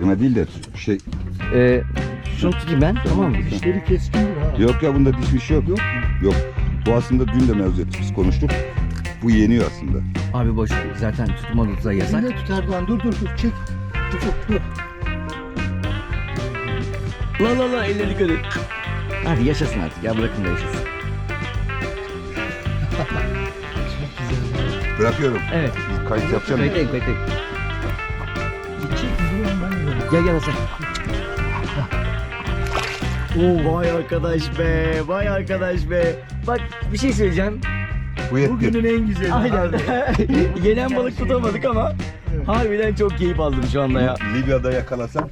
Yeme değil de şey Ee, şunu tutayım ben tamam mı? Dişleri keskindir ha. yok ya bunda diş bir şey yok. Yok. Yok. Bu aslında dün de mevzu biz konuştuk. Bu yeniyor aslında. Abi boş ver. zaten tutma tutsa yasak. Elinde tut Erdoğan dur dur dur çek. Ufuk dur. La la la elleri dikkat et. Hadi yaşasın artık ya bırakın da yaşasın. Çok güzel. Bırakıyorum. Evet. Kayıt yapacağım. Kayıttayım kayıttayım. Gel gel Hasan. Oo, vay arkadaş be, vay arkadaş be. Bak bir şey söyleyeceğim. Bu yetti. Bugünün en güzeli. Aynen. Yenen balık tutamadık ama harbiden çok keyif aldım şu anda ya. Libya'da yakalasam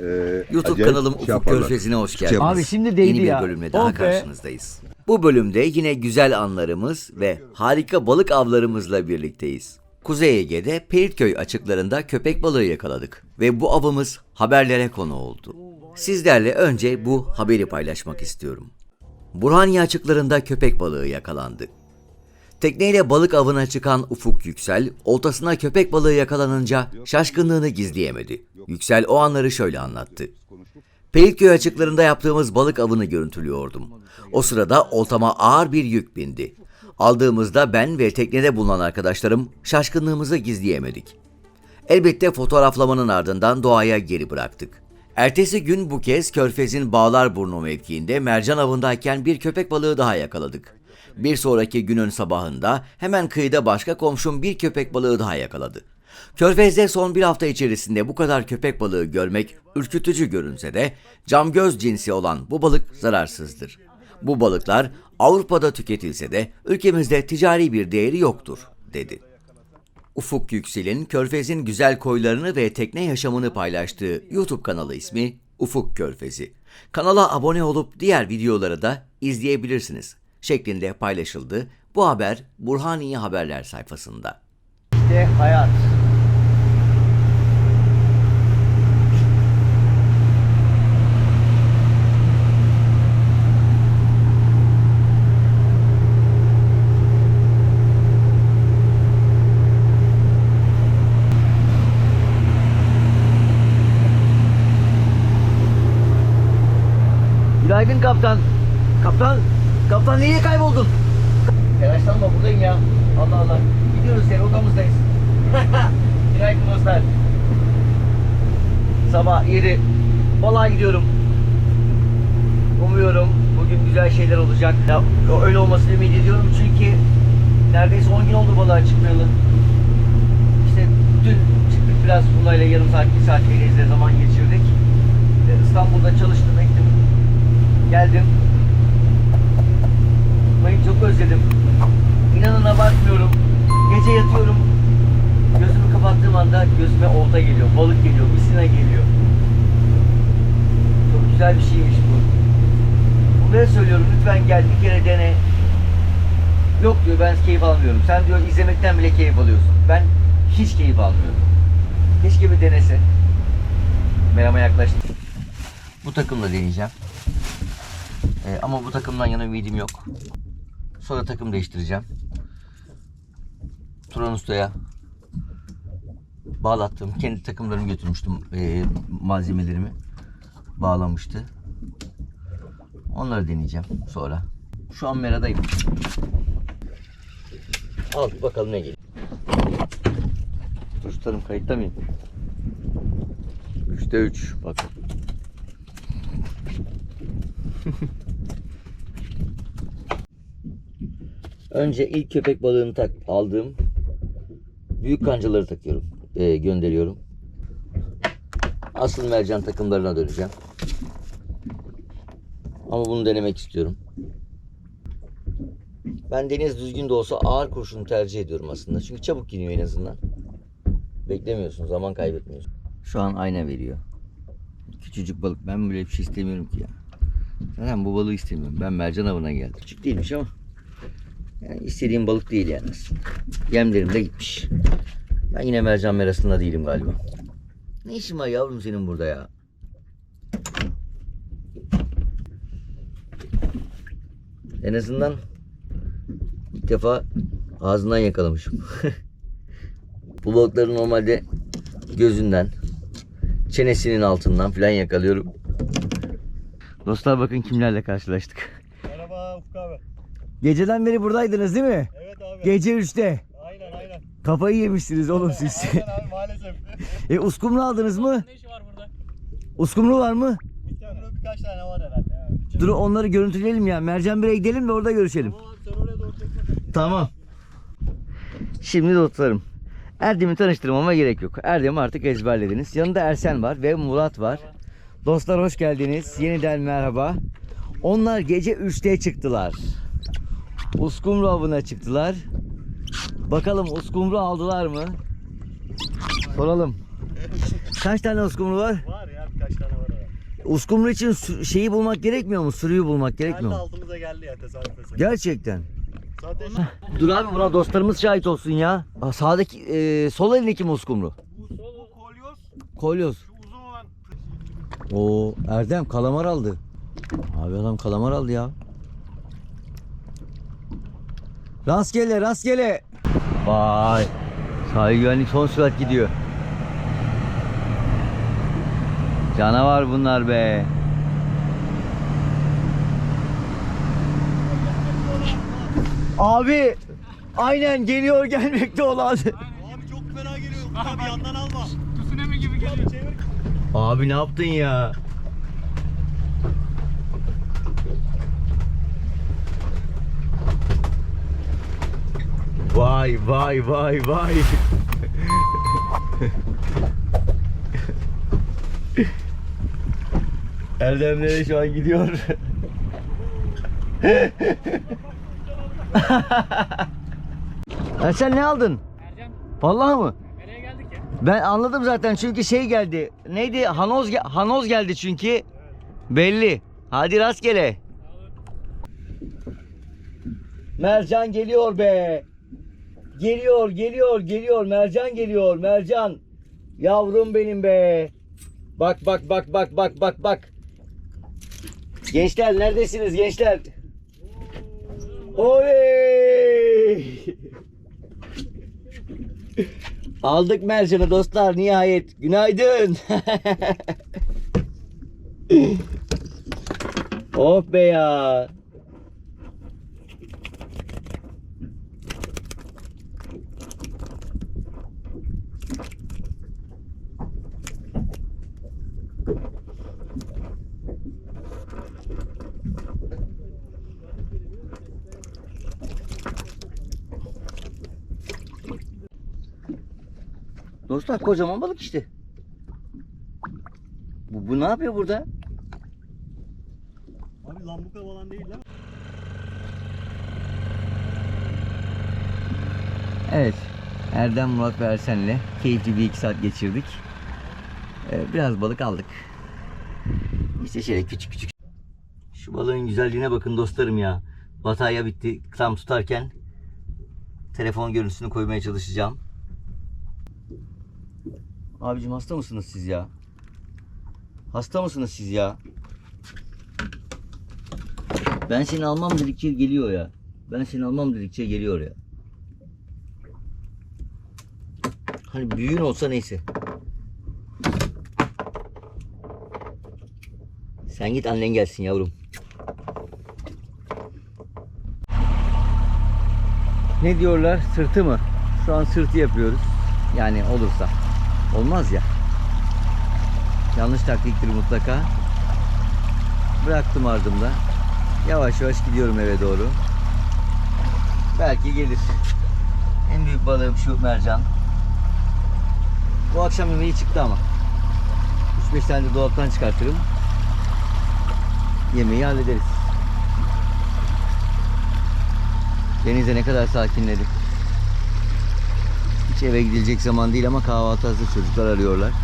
eee, YouTube acayip kanalım şey Ufuk yaparlar. Körfezi'ne hoş Şey geldiniz. Abi şimdi değdi Yeni bir ya. bölümle daha Oh be. karşınızdayız. Bu bölümde yine güzel anlarımız ve harika balık avlarımızla birlikteyiz. Kuzey Ege'de Peritköy açıklarında köpek balığı yakaladık ve bu avımız haberlere konu oldu. Sizlerle önce bu haberi paylaşmak istiyorum. Burhaniye açıklarında köpek balığı yakalandı. Tekneyle balık avına çıkan Ufuk Yüksel, oltasına köpek balığı yakalanınca şaşkınlığını gizleyemedi. Yüksel o anları şöyle anlattı. Peyitköy açıklarında yaptığımız balık avını görüntülüyordum. O sırada oltama ağır bir yük bindi. Aldığımızda ben ve teknede bulunan arkadaşlarım şaşkınlığımızı gizleyemedik. Elbette fotoğraflamanın ardından doğaya geri bıraktık. Ertesi gün bu kez Körfez'in Bağlarburnu mevkiinde mercan avındayken bir köpek balığı daha yakaladık. Bir sonraki günün sabahında hemen kıyıda başka komşum bir köpek balığı daha yakaladı. Körfez'de son bir hafta içerisinde bu kadar köpek balığı görmek ürkütücü görünse de camgöz cinsi olan bu balık zararsızdır. Bu balıklar Avrupa'da tüketilse de ülkemizde ticari bir değeri yoktur, dedi. Ufuk Yüksel'in Körfez'in güzel koylarını ve tekne yaşamını paylaştığı YouTube kanalı ismi Ufuk Körfezi. Kanala abone olup diğer videoları da izleyebilirsiniz şeklinde paylaşıldı. Bu haber Burhaniye Haberler sayfasında. İşte hayat. Günaydın kaptan. Kaptan, kaptan niye kayboldun? Telaşlanma buradayım ya. Allah Allah. Gidiyoruz seni odamızdayız. Günaydın dostlar. Sabah 7. Balığa gidiyorum. Umuyorum bugün güzel şeyler olacak. Ya, öyle olmasını ümit ediyorum çünkü neredeyse 10 gün oldu balığa çıkmayalı. İşte dün çıktık biraz Funay'la yarım saat, bir saat denizde zaman geçirdik. İstanbul'da çalıştım, ettim. Geldim. Mayı çok özledim. İnanın abartmıyorum. Gece yatıyorum. Gözümü kapattığım anda gözüme olta geliyor, balık geliyor, misina geliyor. Çok güzel bir şeymiş bu. Bunları söylüyorum lütfen gel bir kere dene. Yok diyor ben keyif almıyorum. Sen diyor izlemekten bile keyif alıyorsun. Ben hiç keyif almıyorum. Keşke bir denese. Merhaba yaklaştım. Bu takımla deneyeceğim. Ee, ama bu takımdan yana ümidim yok. Sonra takım değiştireceğim. Turan Usta'ya bağlattım. Kendi takımlarımı götürmüştüm. Ee, malzemelerimi bağlamıştı. Onları deneyeceğim sonra. Şu an meradayım. Al bir bakalım ne geliyor. Dur tutarım kayıtta mıyım? 3'te 3 bak. Önce ilk köpek balığını tak aldığım büyük kancaları takıyorum. e, gönderiyorum. Asıl mercan takımlarına döneceğim. Ama bunu denemek istiyorum. Ben deniz düzgün de olsa ağır kurşunu tercih ediyorum aslında. Çünkü çabuk iniyor en azından. Beklemiyorsun, zaman kaybetmiyorsun. Şu an ayna veriyor. Küçücük balık. Ben böyle bir şey istemiyorum ki ya. Zaten bu balığı istemiyorum. Ben mercan avına geldim. Küçük değilmiş ama. Yani istediğim balık değil aslında. Yemlerim de gitmiş. Ben yine mercan merasında değilim galiba. Ne işin var yavrum senin burada ya? En azından ilk defa ağzından yakalamışım. Bu balıkları normalde gözünden çenesinin altından falan yakalıyorum. Dostlar bakın kimlerle karşılaştık. Geceden beri buradaydınız değil mi? Evet abi. Gece 3'te. aynen aynen. Kafayı yemişsiniz oğlum siz. Aynen abi maalesef. e uskumru aldınız mı? ne işi var burada? Uskumru var mı? Burada birkaç tane var herhalde. Yani. Dur onları görüntüleyelim ya. Mercan Bey'e gidelim de orada görüşelim. Tamam abi sen oraya doğru. Tamam. Şimdi dostlarım. Erdem'i tanıştırmama gerek yok. Erdem'i artık ezberlediniz. Yanında Ersen var ve Murat var. Dostlar hoş geldiniz. Yeniden merhaba. Onlar gece 3'te çıktılar. Uskumru avına çıktılar. Bakalım uskumru aldılar mı? Soralım. Kaç tane uskumru var? Var ya birkaç tane var. Uskumru için şeyi bulmak gerekmiyor mu? Sürüyü bulmak Geldi gerekmiyor mu? altımıza geldi ya tesadüf eseri. Gerçekten. Zaten Dur abi buna dostlarımız şahit olsun ya. Aa, sağdaki e, sol elindeki mi uskumru? bu sol kolyoz Kolyoz. şu uzun olan Oo Erdem kalamar aldı. Abi adam kalamar aldı ya. Rastgele rastgele. Vay. Sahil güvenlik son sürat gidiyor. Canavar bunlar be. Abi aynen geliyor gelmekte olan. Abi çok fena geliyor abi yandan alma. Tsunami gibi geliyor. Çevir. Abi ne yaptın ya? Vay vay vay vay. Erdemlere şu an gidiyor. sen ne aldın? Ercan Vallahi mı? nereye geldik ya? Ben anladım zaten çünkü şey geldi. Neydi? Hanoz ge- Hanoz geldi çünkü. Belli. Hadi rastgele. Mercan geliyor be. Geliyor, geliyor, geliyor. Mercan geliyor. Mercan. Yavrum benim be. Bak bak bak bak bak bak bak. Gençler neredesiniz gençler? Oley! Aldık mercanı dostlar nihayet. Günaydın. oh be ya. Dostlar kocaman balık işte. Bu, bu ne yapıyor burada? Abi lambuka falan değil lan. Evet. Erdem, Murat ve Ersen'le keyifli bir iki saat geçirdik. Ee, biraz balık aldık. İşte şöyle küçük küçük. Şu balığın güzelliğine bakın dostlarım ya. Batarya bitti. Tam tutarken telefon görüntüsünü koymaya çalışacağım. Abicim hasta mısınız siz ya? Hasta mısınız siz ya? Ben seni almam dedikçe geliyor ya. Ben seni almam dedikçe geliyor ya. Hani büyüğün olsa neyse. Sen git annen gelsin yavrum. Ne diyorlar? Sırtı mı? Şu an sırtı yapıyoruz. Yani olursa. Olmaz ya. Yanlış taktiktir mutlaka. Bıraktım ardımda. Yavaş yavaş gidiyorum eve doğru. Belki gelir. En büyük balığım şu mercan. Bu akşam yemeği çıktı ama. 3-5 tane de dolaptan çıkartırım. Yemeği hallederiz. Denize ne kadar sakinledi. Eve gidilecek zaman değil ama kahvaltı hazır çocuklar arıyorlar.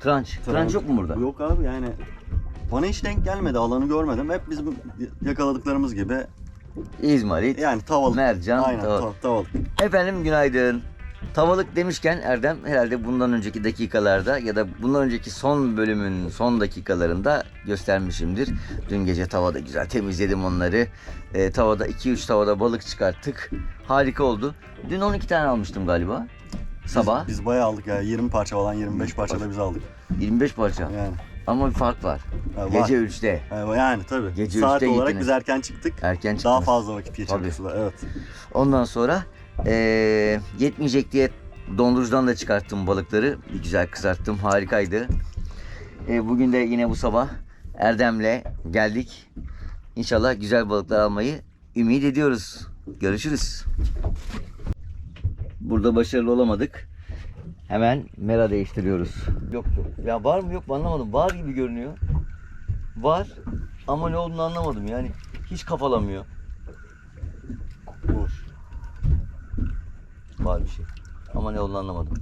Tranç. Tranç yok mu burada? Yok abi yani bana hiç denk gelmedi alanı görmedim. Hep bizim yakaladıklarımız gibi İzmarit. yani tavalık. Mercan, Aynen tavalık. tav- tavalık. Efendim günaydın. Tavalık demişken Erdem herhalde bundan önceki dakikalarda ya da bundan önceki son bölümün son dakikalarında göstermişimdir. Dün gece tavada güzel temizledim onları. Ee, tavada 2-3 tavada balık çıkarttık. Harika oldu. Dün 12 tane almıştım galiba. Sabah. Biz, bayağı aldık ya 20 parça falan 25 parça da biz aldık. 25 parça. Yani. Ama bir fark var. Ha, var. Gece 3'te. Yani, yani tabii. Gece Saat üçte olarak gittiniz. biz erken çıktık. Erken çıktınız. Daha fazla vakit geçirdik Tabii. suda. Evet. Ondan sonra eee, yetmeyecek diye dondurucudan da çıkarttım balıkları. Bir güzel kızarttım. Harikaydı. E, bugün de yine bu sabah Erdem'le geldik. İnşallah güzel balıklar almayı ümit ediyoruz. Görüşürüz. Burada başarılı olamadık. Hemen mera değiştiriyoruz. Yoktu. Ya var mı yok mu anlamadım. Var gibi görünüyor. Var ama ne olduğunu anlamadım yani. Hiç kafalamıyor. Boş. Var bir şey. Ama ne olduğunu anlamadım.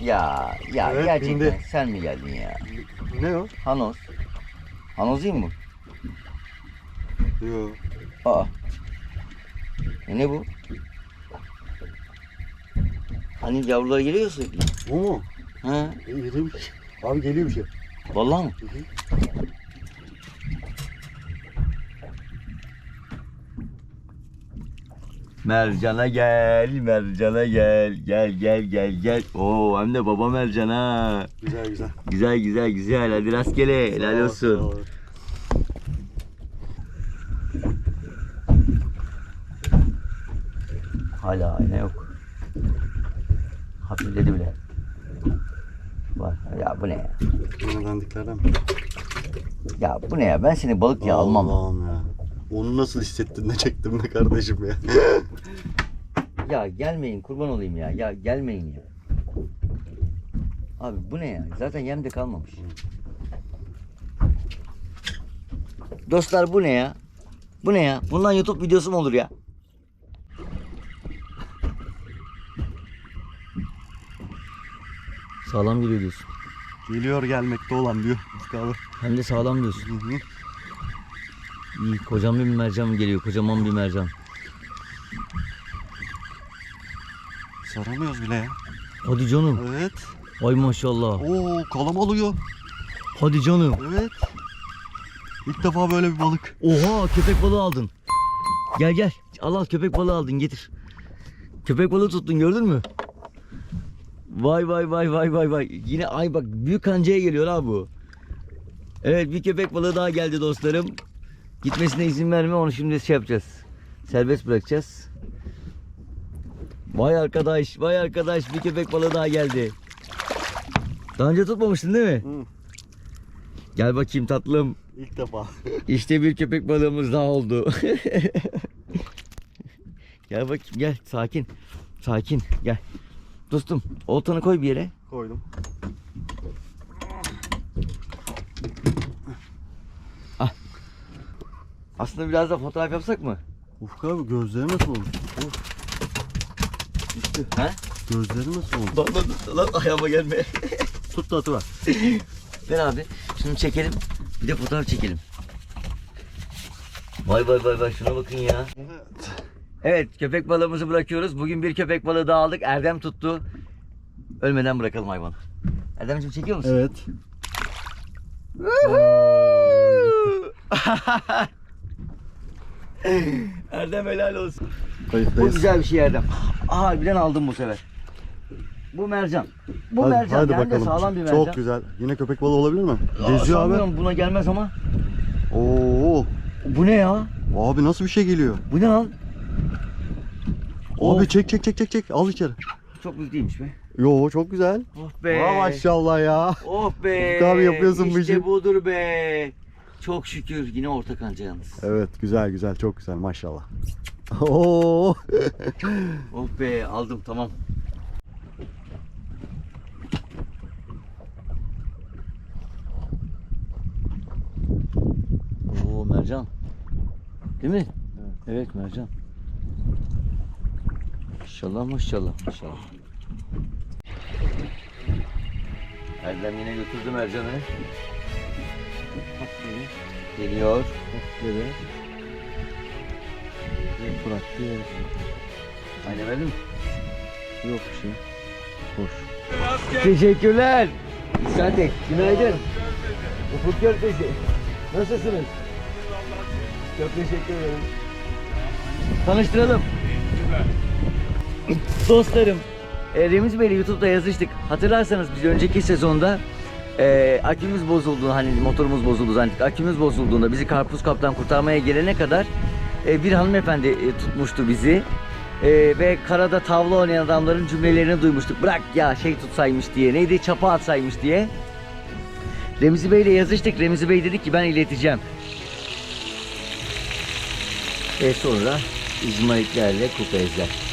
Ya ya Evet, gerçekten bindi. sen mi geldin ya? Ne o? Hanos. Hanos değil mi Yok. bu? Aa. E ne bu? Hani yavrular geliyor sürekli. O mu? Geliyor bir şey. Abi geliyor bir şey. Vallahi mı? Mercan'a gel, Mercan'a gel, gel gel gel gel. Oo hem de baba Mercan ha. Güzel güzel. Güzel güzel güzel hadi rastgele helal olsun. sağ ol. Hala ayna yok. Hafifledi bile. Var. Ya bu ne ya? Dandiklerden mi? Ya bu ne ya? Ben seni balık diye almam. Allah'ım ya. Onu nasıl hissettin de çektim be kardeşim ya. Ya gelmeyin kurban olayım ya. Ya gelmeyin ya. Abi bu ne ya? Zaten yem de kalmamış. Dostlar bu ne ya? Bu ne ya? Bundan YouTube videosu mu olur ya? Sağlam geliyor diyorsun. Geliyor gelmekte olan diyor abi. Hem de sağlam diyorsun. Hı hı. İyi kocaman bir mercan geliyor. Kocaman bir mercan. Saramıyoruz bile ya. Hadi canım. Evet. Ay maşallah. Oo kalam alıyor. Hadi canım. Evet. İlk defa böyle bir balık. Oha köpek balığı aldın. Gel gel. Al al köpek balığı aldın getir. Köpek balığı tuttun gördün mü? Vay vay vay vay vay vay. Yine ay bak büyük kancaya geliyor ha bu. Evet bir köpek balığı daha geldi dostlarım. Gitmesine izin verme onu şimdi şey yapacağız. Serbest bırakacağız. Vay arkadaş vay arkadaş bir köpek balığı daha geldi. Daha önce tutmamıştın değil mi? Hı. Gel bakayım tatlım. İlk defa. İşte bir köpek balığımız daha oldu. gel bakayım gel sakin. Sakin gel. Dostum oltanı koy bir yere. Koydum. Aslında biraz da fotoğraf yapsak mı? Ufuk abi gözleri nasıl olmuş? He? Gözleri nasıl olmuş? Lan lan, lan ayağıma gelme. Tut da atıver. Ver abi. Şunu çekelim. Bir de fotoğraf çekelim. Vay vay vay vay şuna bakın ya. Evet köpek balığımızı bırakıyoruz. Bugün bir köpek balığı daha aldık. Erdem tuttu. Ölmeden bırakalım hayvanı. Erdemciğim çekiyor musun? Evet. Erdem helal olsun. Bu Kayıttayız. güzel bir şey Erdem. Harbiden aldım bu sefer. Bu mercan. Bu Hadi, mercan hadi hem de bakalım. sağlam bir mercan. Çok güzel. Yine köpek balığı olabilir mi? Aa, Geziyor abi. sanmıyorum buna gelmez ama. Oo. Bu ne ya? Abi nasıl bir şey geliyor? Bu ne lan? Abi çek çek çek çek çek. Al içeri. Çok büyük değilmiş be. Yo çok güzel. Oh be. Aa, maşallah ya. Oh be. Ufuk abi yapıyorsun bu İşte işi. budur be. Çok şükür yine orta kanca yalnız. Evet güzel güzel çok güzel maşallah. Oo. Oh be aldım tamam. Oo mercan. Değil mi? Evet, evet mercan. Maşallah maşallah maşallah. Erdem yine götürdü mercanı. Geliyor. Bıraktı ya. Aynen verdin mi? Yok bir şey. Boş. Teşekkürler. Müsaade. Günaydın. Ufuk Körfezi. Nasılsınız? Çok teşekkür ederim. Tanıştıralım. Dostlarım. E, Remiz Bey'le YouTube'da yazıştık. Hatırlarsanız biz önceki sezonda e, akümüz bozuldu hani motorumuz bozuldu zannettik. Akümüz bozulduğunda bizi karpuz kaptan kurtarmaya gelene kadar e, bir hanımefendi e, tutmuştu bizi. E, ve karada tavla oynayan adamların cümlelerini duymuştuk. Bırak ya şey tutsaymış diye. Neydi? Çapa atsaymış diye. Remzi Bey'le yazıştık. Remzi Bey dedi ki ben ileteceğim. Ve sonra İzmaritlerle kupezler.